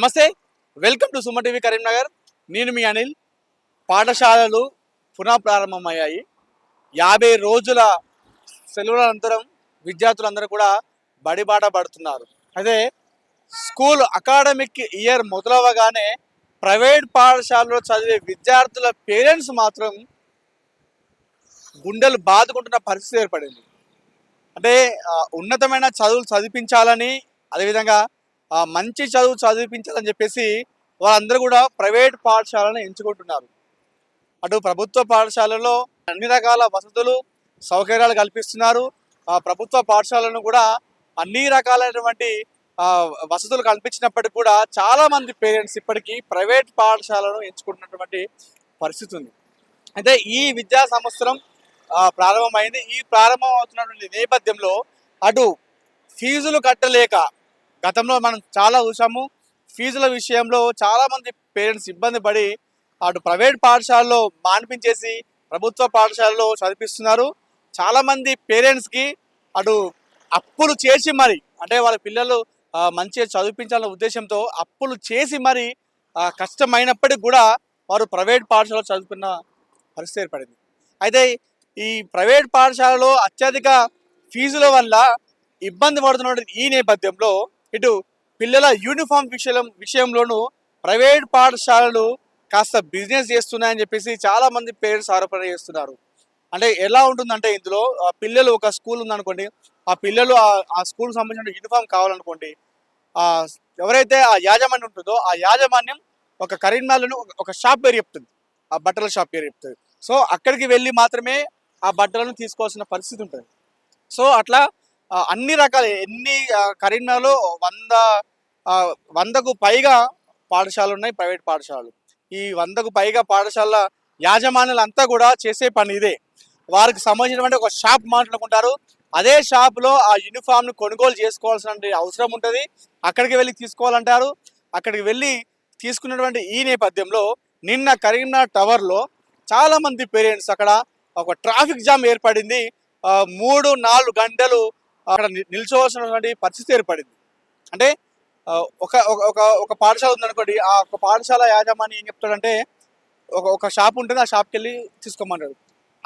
నమస్తే welcome to Suma TV Karimnagar. నేను మీ అనిల్. పాఠశాలలు పునః ప్రారంభమయ్యాయి యాభై రోజుల సెలవుల అనంతరం విద్యార్థులందరూ కూడా బడిబాట పడుతున్నారు. అదే స్కూల్ అకాడమిక్ ఇయర్ మొదలవగానే ప్రైవేట్ పాఠశాలలో చదివే విద్యార్థుల పేరెంట్స్ మాత్రం గుండెలు బాదుకుంటున్న పరిస్థితి ఏర్పడింది. అంటే ఉన్నతమైన చదువులు చదివించాలని అదేవిధంగా మంచి చదువు చదివించాలని చెప్పేసి వాళ్ళందరూ కూడా ప్రైవేట్ పాఠశాలను ఎంచుకుంటున్నారు. అటు ప్రభుత్వ పాఠశాలలో అన్ని రకాల వసతులు సౌకర్యాలు కల్పిస్తున్నారు. ఆ ప్రభుత్వ పాఠశాలను కూడా అన్ని రకాలైనటువంటి వసతులు కల్పించినప్పటికీ కూడా చాలామంది పేరెంట్స్ ఇప్పటికీ ప్రైవేట్ పాఠశాలను ఎంచుకుంటున్నటువంటి పరిస్థితి ఉంది. అయితే ఈ విద్యా సంవత్సరం ప్రారంభమైంది. ఈ ప్రారంభం అవుతున్నటువంటి నేపథ్యంలో అటు ఫీజులు కట్టలేక గతంలో మనం చాలా చూసాము. ఫీజుల విషయంలో చాలామంది పేరెంట్స్ ఇబ్బంది పడి అటు ప్రైవేట్ పాఠశాలలో మాన్పించేసి ప్రభుత్వ పాఠశాలలో చదివిస్తున్నారు. చాలామంది పేరెంట్స్కి అటు అప్పులు చేసి మరి అంటే వాళ్ళ పిల్లలు మంచిగా చదివించాలన్న ఉద్దేశంతో అప్పులు చేసి మరి కష్టమైనప్పటికీ కూడా వారు ప్రైవేట్ పాఠశాలలో చదువుకున్న పరిస్థితి ఏర్పడింది. అయితే ఈ ప్రైవేట్ పాఠశాలలో అత్యధిక ఫీజుల వల్ల ఇబ్బంది పడుతున్న ఈ నేపథ్యంలో ఇటు పిల్లల యూనిఫామ్ విషయం విషయంలోనూ ప్రైవేట్ పాఠశాలలు కాస్త బిజినెస్ చేస్తున్నాయని చెప్పేసి చాలా మంది పేరెంట్స్ ఆరోపణ చేస్తున్నారు. అంటే ఎలా ఉంటుందంటే ఇందులో పిల్లలు ఒక స్కూల్ ఉందనుకోండి ఆ పిల్లలు ఆ- స్కూల్కి స్కూల్ సంబంధించిన యూనిఫామ్ కావాలనుకోండి ఆ ఎవరైతే ఆ యాజమాన్యం ఉంటుందో ఆ యాజమాన్యం ఒక కరీంనగర్లో ఒక- షాప్ పేరు చెప్తుంది. ఆ బట్టల షాప్ పేరు చెప్తుంది. సో అక్కడికి వెళ్ళి మాత్రమే ఆ బట్టలను తీసుకోవాల్సిన పరిస్థితి ఉంటుంది. సో అట్లా అన్ని రకాల ఎన్ని కరీంనగర్లో వంద వందకు పైగా పాఠశాలలు ఉన్నాయి ప్రైవేట్ పాఠశాలలు. ఈ వందకు పైగా పాఠశాల యాజమాన్యులంతా కూడా చేసే పని ఇదే. వారికి సంబంధించినటువంటి ఒక షాప్ మాట్లాడుకుంటారు. అదే షాప్లో ఆ యూనిఫామ్ను కొనుగోలు చేసుకోవాల్సిన అవసరం ఉంటుంది. అక్కడికి వెళ్ళి తీసుకోవాలంటారు. అక్కడికి వెళ్ళి తీసుకున్నటువంటి ఈ నేపథ్యంలో నిన్న కరీంనగర్ టవర్లో చాలామంది పేరెంట్స్ అక్కడ ఒక ట్రాఫిక్ జామ్ ఏర్పడింది. మూడు నాలుగు గంటలు అక్కడ నిల్చోవలసినటువంటి నిల్చోవాల్సినటువంటి పరిస్థితి ఏర్పడింది. అంటే ఒక ఒక- ఒక ఒక పాఠశాల ఉందనుకోండి ఆ ఒక పాఠశాల యాజమాని ఏం చెప్తాడంటే ఒక ఒక షాప్ ఉంటుంది ఆ షాప్కి వెళ్ళి తీసుకోమన్నాడు.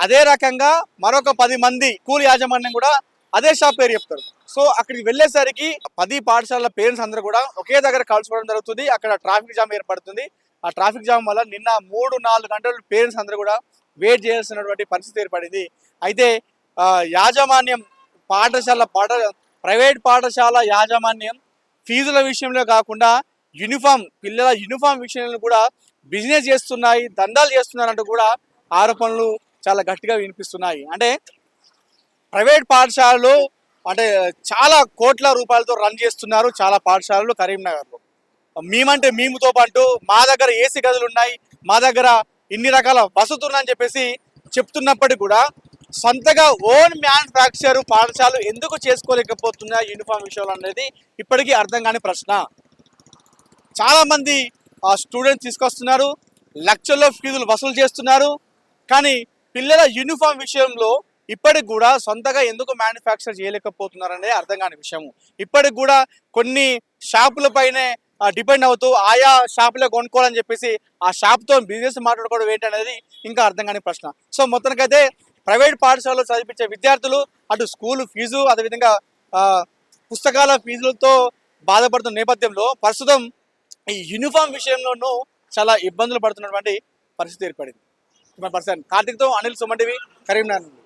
అదే రకంగా మరొక పది మంది కూలి యాజమాన్యం కూడా అదే షాప్ పేరు చెప్తారు. సో అక్కడికి వెళ్ళేసరికి పది పాఠశాలల పేరెంట్స్ అందరూ కూడా ఒకే దగ్గర కలుసుకోవడం జరుగుతుంది అక్కడ ట్రాఫిక్ జామ్ ఏర్పడుతుంది. ఆ ట్రాఫిక్ జామ్ వల్ల నిన్న మూడు నాలుగు గంటలు పేరెంట్స్ అందరూ కూడా వెయిట్ చేయాల్సినటువంటి పరిస్థితి ఏర్పడింది. అయితే ఆ, యాజమాన్యం పాఠశాల పాఠ ప్రైవేట్ పాఠశాల యాజమాన్యం ఫీజుల విషయంలో కాకుండా యూనిఫామ్ పిల్లల యూనిఫామ్ విషయంలో కూడా బిజినెస్ చేస్తున్నాయి దందాలు చేస్తున్నారంటూ కూడా ఆరోపణలు చాలా గట్టిగా వినిపిస్తున్నాయి. అంటే ప్రైవేట్ పాఠశాలలు అంటే చాలా కోట్ల రూపాయలతో రన్ చేస్తున్నారు చాలా పాఠశాలలు కరీంనగర్లో. మేమంటే మేముతో పాటు మా దగ్గర ఏసీ గదులు ఉన్నాయి మా దగ్గర ఇన్ని రకాల వసతులు ఉన్నాయని చెప్పేసి చెప్తున్నప్పటికీ కూడా సొంతగా ఓన్ మ్యానుఫ్యాక్చర్ పాఠశాలలు ఎందుకు చేసుకోలేకపోతున్నాయి యూనిఫామ్ విషయంలో అనేది ఇప్పటికీ అర్థం కాని ప్రశ్న. చాలామంది ఆ స్టూడెంట్స్ తీసుకొస్తున్నారు లక్షల్లో ఫీజులు వసూలు చేస్తున్నారు కానీ పిల్లల యూనిఫామ్ విషయంలో ఇప్పటికి కూడా సొంతగా ఎందుకు మ్యానుఫ్యాక్చర్ చేయలేకపోతున్నారు అనేది అర్థం కాని విషయము. ఇప్పటికి కూడా కొన్ని షాపుల పైనే డిపెండ్ అవుతూ ఆయా షాపులో కొనుక్కోవాలని చెప్పేసి ఆ షాప్తో బిజినెస్ మాట్లాడుకోవడం ఏంటనేది ఇంకా అర్థం కాని ప్రశ్న. సో మొత్తానికైతే ప్రైవేట్ పాఠశాలలో చదివించే విద్యార్థులు అటు స్కూల్ ఫీజు అదేవిధంగా ఆ, పుస్తకాల ఫీజులతో బాధపడుతున్న నేపథ్యంలో ప్రస్తుతం ఈ యూనిఫామ్ విషయంలోనూ చాలా ఇబ్బందులు పడుతున్నటువంటి పరిస్థితి ఏర్పడింది. పర్సన్ కార్తిక్తో అనిల్ సుమంటివి కరీంనగర్ నుండి.